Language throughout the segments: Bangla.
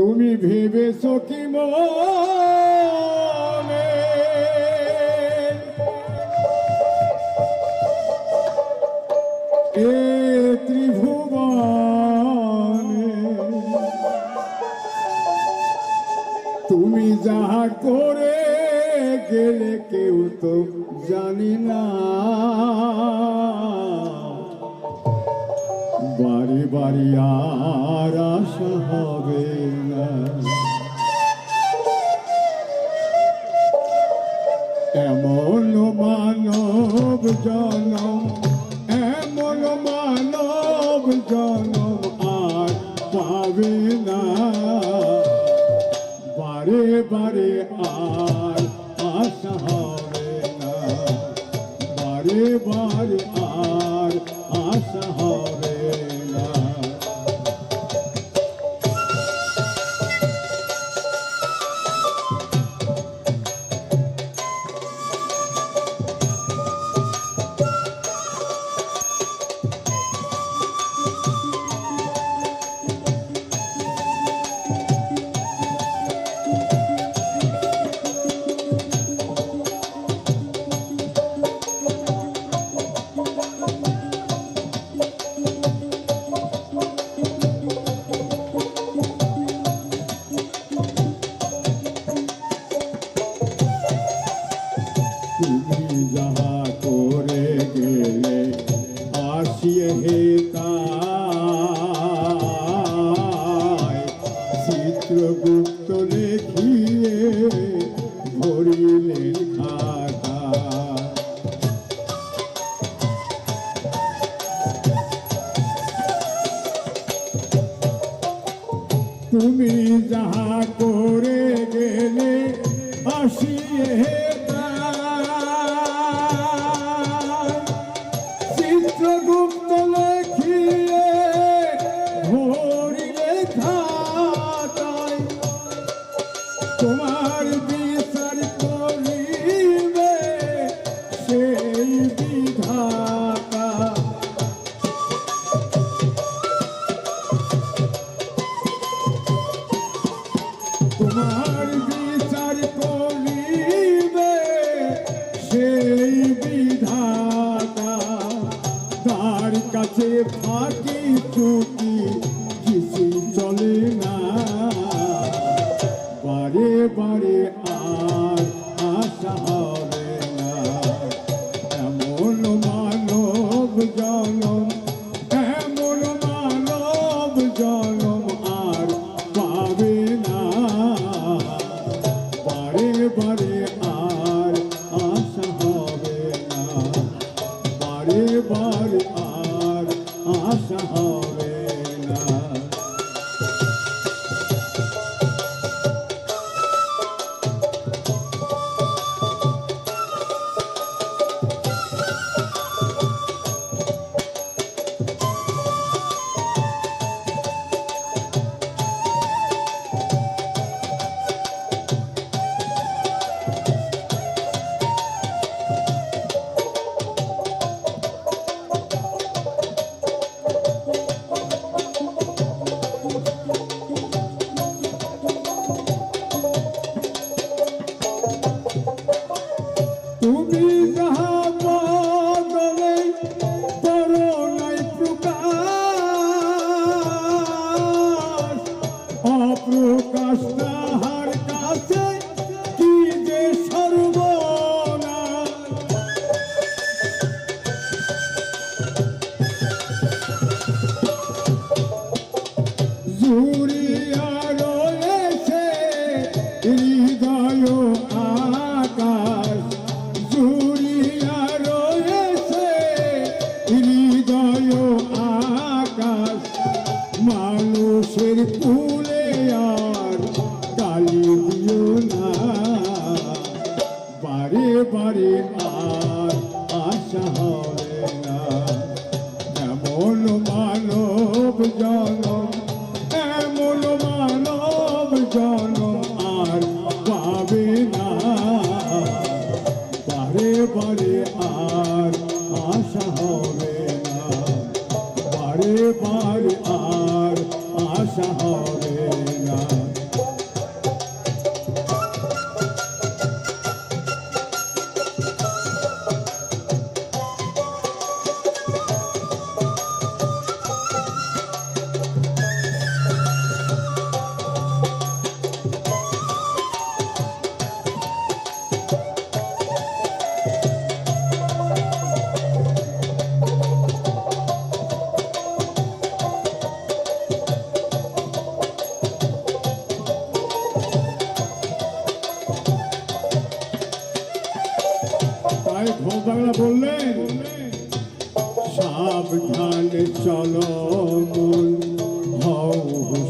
তুমি ভেবেছ কি মনে? এ ত্রিভুবনে তুমি যাহা করে গেলে কেউ তো জানি না। বাড়ি বাড়ি আর আশা জনম এমন মানব জনম চিত্রগুপ্ত লিখিয়ে ভরিলেন খাতা। তুমি যাহা করে গেলে আসিয়ে বারে আর আশা হবে না। এমন মানব জনম, এমন মানব জনম আর পাবে না। বারে বারে আর আশা হবে না। বারে বারে আর আশা হবে মানুষের আর দিও না। বারে বারে আর আশা হবে না। এমন মানব জনম, এমন মানব জনম আর পাবে না। বারে বারে আর আশা হবে না। বারে বারে আর বাংলা বললেন সাবধানে চলো হও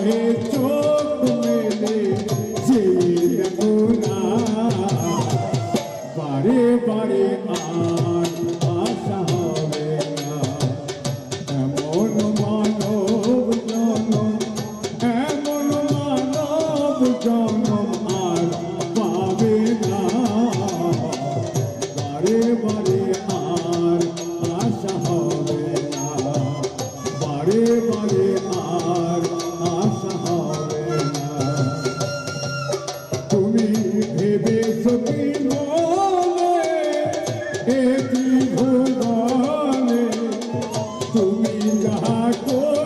কহে চোখ মেলে যে দেখো না বারে বারে আর আশা হবে না এমন মানব জনম এমন মানব জনম আর পাবে না বারে বারে তুমি যাহা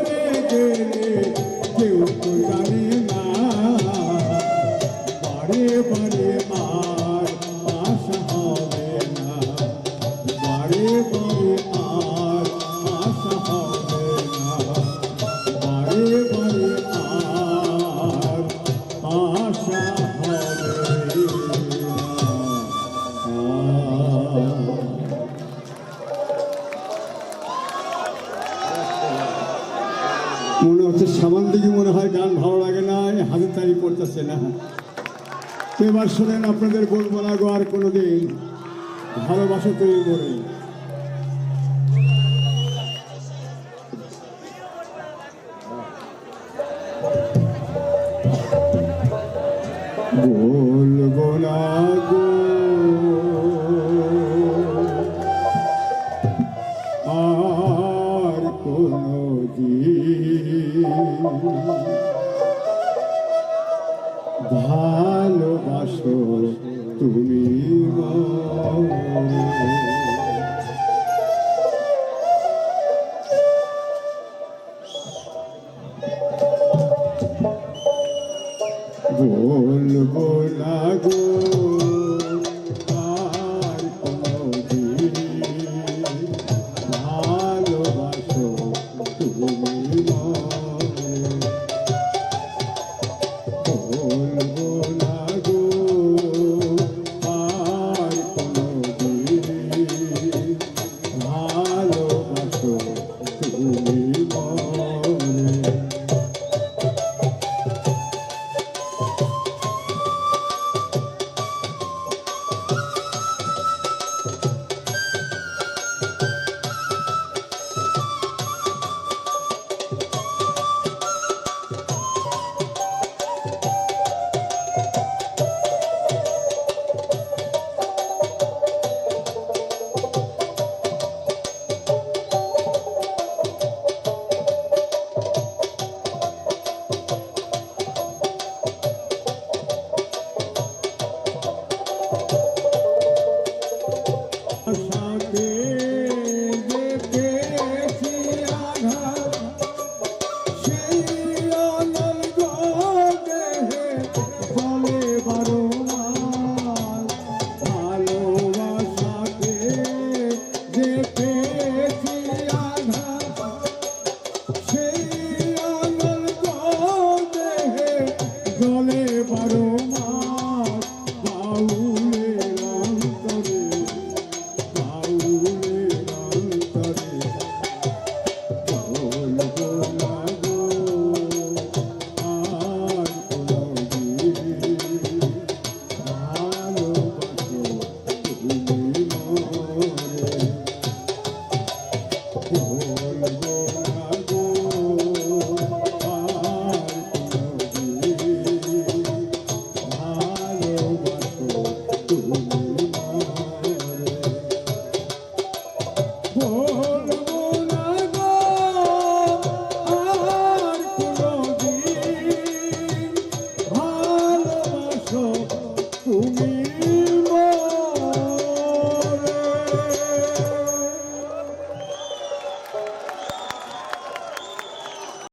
পড়তেছে না। তো এবার শোনেন, আপনাদের বলব না গো আর কোনোদিন। ভালোবাসা তৈরি করে। বলব না আর কোনো ভালোবাসো তুমি মনে। Oh.